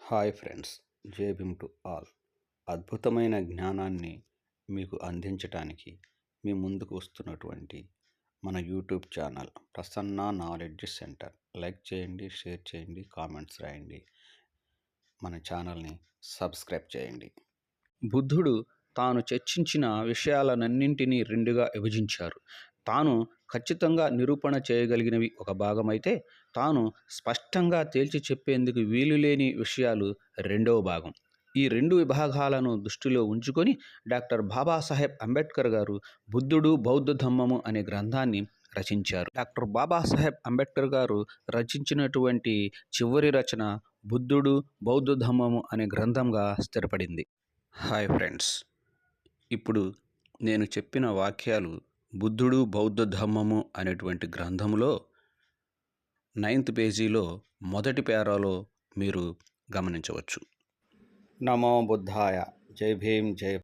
Hi friends జేబిమ్ to all. అద్భుతమైన జ్ఞానాన్ని మీకు అందించటానికి మీ ముందుకు వస్తున్నటువంటి మన YouTube channel Prasanna knowledge centre. Like చేయండి షేర్ చేయండి కామెంట్స్ రాయండి. మన ఛానల్ని సబ్స్క్రైబ్ చేయండి. బుద్ధుడు తాను చర్చించిన విషయాలన్నింటినీ రెండుగా విభజించారు. తాను ఖచ్చితంగా నిరూపణ చేయగలిగినవి ఒక భాగమైతే తాను స్పష్టంగా తేల్చి చెప్పేందుకు వీలులేని విషయాలు రెండవ భాగం. ఈ రెండు విభాగాలను దృష్టిలో ఉంచుకొని డాక్టర్ బాబాసాహెబ్ అంబేద్కర్ గారు బుద్ధుడు బౌద్ధ ధమ్మము అనే గ్రంథాన్ని రచించారు. డాక్టర్ బాబాసాహెబ్ అంబేద్కర్ గారు రచించినటువంటి చివరి రచన బుద్ధుడు బౌద్ధ ధమ్మము అనే గ్రంథంగా స్థిరపడింది. హాయ్ ఫ్రెండ్స్ ఇప్పుడు నేను చెప్పిన వాక్యాలు బుద్ధుడు బౌద్ధ ధర్మము అనేటువంటి గ్రంథములో నైన్త్ పేజీలో మొదటి పేరాలో మీరు గమనించవచ్చు. నమో బుద్ధాయ. జై భీమ్ జై